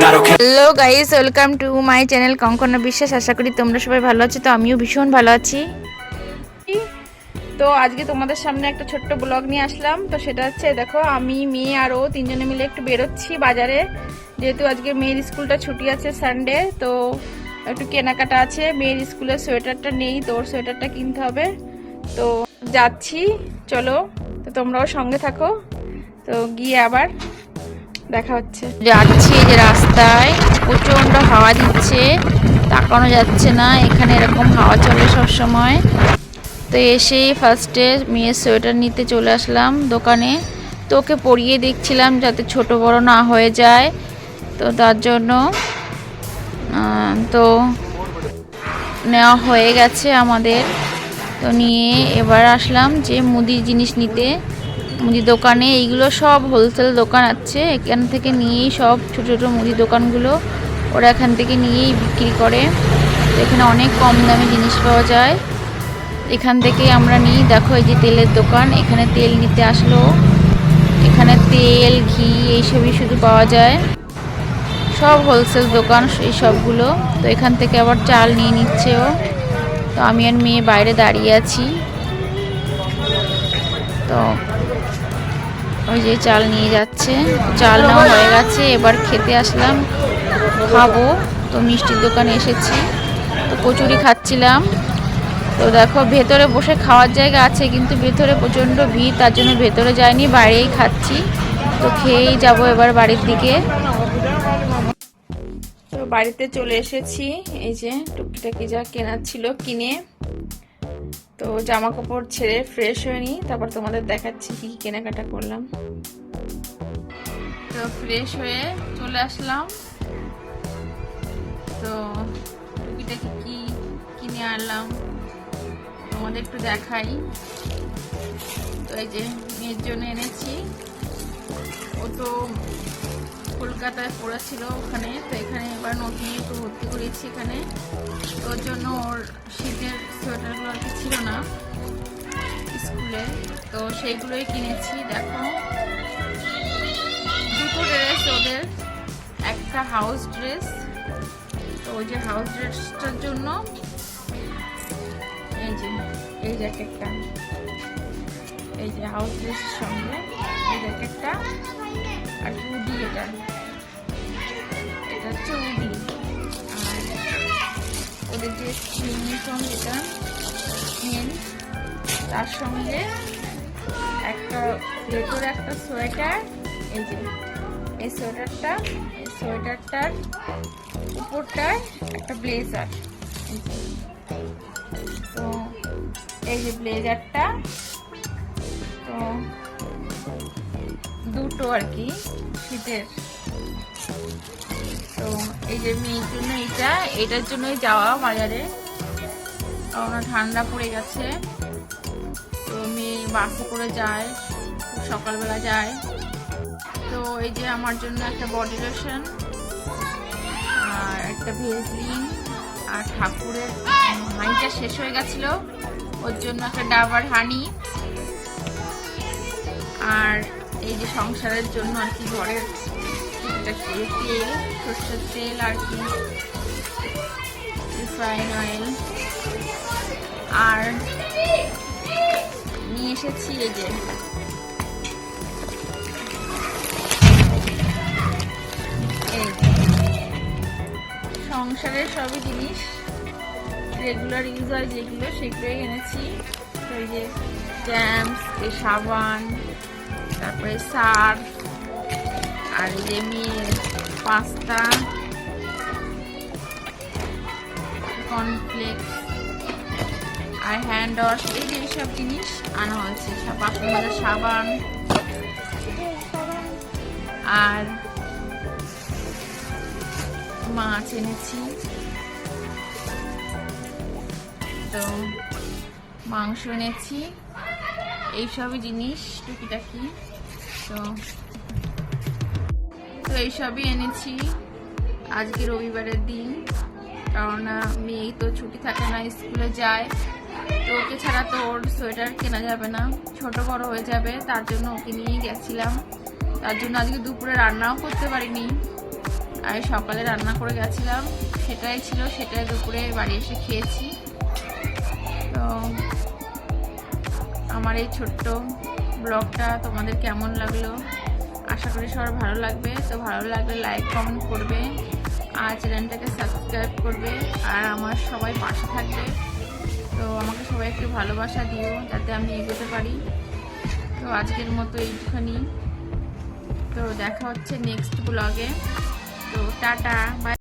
Hello guys welcome to my channel Kankana Biswas আশা করি তোমরা সবাই ভালো আছো, তো আমিও ভীষণ ভালো আছি। তো আজকে তোমাদের সামনে একটা ছোট্ট ব্লগ নিয়ে আসলাম। তো সেটা হচ্ছে, দেখো, আমি, মেয়ে আর ও তিনজনে মিলে একটু বেরোচ্ছি বাজারে। যেহেতু আজকে মেয়ের স্কুলটা ছুটি আছে সানডে তো একটু কেনাকাটা আছে। মেয়ের স্কুলের সোয়েটারটা নেই, তো ওর সোয়েটারটা কিনতে হবে। তো যাচ্ছি, চলো, তো তোমরাও সঙ্গে থাকো। তো গিয়ে আবার দেখা হচ্ছে। যাচ্ছি যে রাস্তায় প্রচণ্ড হাওয়া দিচ্ছে, তাকানো যাচ্ছে না, এখানে এরকম হাওয়া চলে সব সময় তো এসেই ফার্স্টে মেয়ের সোয়েটার নিতে চলে আসলাম দোকানে। তো ওকে পরিয়ে দেখছিলাম যাতে ছোট বড় না হয়ে যায়। তো তার জন্য তো নেওয়া হয়ে গেছে আমাদের। তো নিয়ে এবার আসলাম যে মুদির জিনিস নিতে। মুদি দোকানে, এইগুলো সব হোলসেল দোকান আছে। এখান থেকে নিয়েই সব ছোট ছোট মুদি দোকানগুলো ওরা এখান থেকে নিয়েই বিক্রি করে। এখানে অনেক কম দামে জিনিস পাওয়া যায়। এখান থেকে আমরা নিই, দেখো এই যে তেলের দোকান, এখানে তেল নিতে আসলো। এখানে তেল, ঘি, এইসবই শুধু পাওয়া যায়। সব হোলসেল দোকান, এই সবগুলো। তো এখান থেকে আবার চাল নিয়ে নিচ্ছে ও। তো আমি আর মেয়ে বাইরে দাঁড়িয়ে আছি। তো ওই যে চাল নিয়ে যাচ্ছে। চাল নেওয়া হয়ে গেছে, এবার খেতে আসলাম। খাব। তো মিষ্টির দোকানে এসেছি। তো কচুরি খাচ্ছিলাম। তো দেখো, ভেতরে বসে খাওয়ার জায়গা আছে, কিন্তু ভেতরে প্রচণ্ড ভিড়, তার জন্য ভেতরে যাইনি, বাইরেই খাচ্ছি। তো খেয়েই যাব এবার বাড়ির দিকে। তো বাড়িতে চলে এসেছি। এই যে টুকিটাকি যা কেনার ছিল কিনে। তো জামা কাপড় ছেড়ে ফ্রেশ হয়ে নিই, তারপর তোমাদের দেখাচ্ছি কি কেনাকাটা করলাম। তো ফ্রেশ হয়ে চলে আসলাম। তো টুকিটাকি কি কিনে আনলাম, তোমাদের একটু দেখাই। তো এই যে মেয়ের জন্য এনেছি। ও তো কলকাতায় পড়েছিল ওখানে, তো এখানে এবার নতুন একটু ভর্তি করেছি এখানে। তো ওর জন্য ওর শীতের সোয়েটারগুলো আর কি ছিল না স্কুলে, তো সেইগুলোই কিনেছি, দেখো। দুটো ড্রেস ওদের, একটা হাউস ড্রেস তো ওই যে হাউস ড্রেসটার জন্য এই যে, এই জ্যাকেটটা এই যে হাউস ড্রেসের সঙ্গে এই জ্যাকেটটা আর উডি এটা। এটা হচ্ছে উডি ওদের যে ইউনিফর্ম যেটা মেন, তার সঙ্গে একটা ভেতরে একটা সোয়েটার, এই যে, এই সোয়েটারটা, এই সোয়েটারটার উপরটায় একটা ব্লেজার তো এই যে ব্লেজারটা, তো দুটো আর কি, শীতের। তো এই যে মেয়ের জন্য এইটা, এটার জন্যই যাওয়া বাজারে। কারণ ঠান্ডা পড়ে গেছে। তো মেয়ে বাসে করে যায় সকালবেলা যায়। তো এই যে আমার জন্য একটা বডি লোশন, আর একটা ভেজলিন, আর ঠাকুরের হাঁড়িটা শেষ হয়ে গেছিল। ওর জন্য একটা ডাবার হানি আর এই যে সংসারের জন্য আর কি ঘরের তেল, সর্ষের তেল আর কি, রিফাইন অয়েল। আর নিয়ে এসেছি এই যে সংসারের সবই জিনিস রেগুলার ইউজ হয় যেগুলো, সেগুলোই এনেছি। এই যে এই সাবান তারপরে সার্ফ আর মেয়ের পাস্তা কর্নফ্লেক্স আর হ্যান্ড ওয়াশ, এই যে এইসব জিনিস আনা হয়েছে, সব বাসন সাবান। আর মাছ এনেছি। তো মাংস এনেছি। এইসবই জিনিস, টুকিটাকি, তো। তো এইসবই এনেছি। আজকে রবিবারের দিন কারণ মেয়ে তো ছুটি থাকে না, স্কুলে যায়। তো ওকে ছাড়া তো ওর সোয়েটার কেনা যাবে না। ছোট বড় হয়ে যাবে, তার জন্য ওকে নিয়েই গেছিলাম। তার জন্য আজকে দুপুরে রান্নাও করতে পারিনি। আর সকালে রান্না করে গেছিলাম। সেটাই ছিল, সেটাই দুপুরে বাড়ি এসে খেয়েছি। তো আমার এই ছোট্ট ব্লগটা তোমাদের কেমন লাগল? আশা করি সবার ভালো লাগবে। তো ভালো লাগলে লাইক কমেন্ট করবে আর চ্যানেলটাকে সাবস্ক্রাইব করবে আর আমার সবাই পাশে থাকবে। তো আমাকে সবাই একটু ভালোবাসা দিও যাতে আমি এগোতে পারি। তো আজকের মতো এইটুখানি। তো দেখা হচ্ছে নেক্সট ব্লগে তো টাটা বাই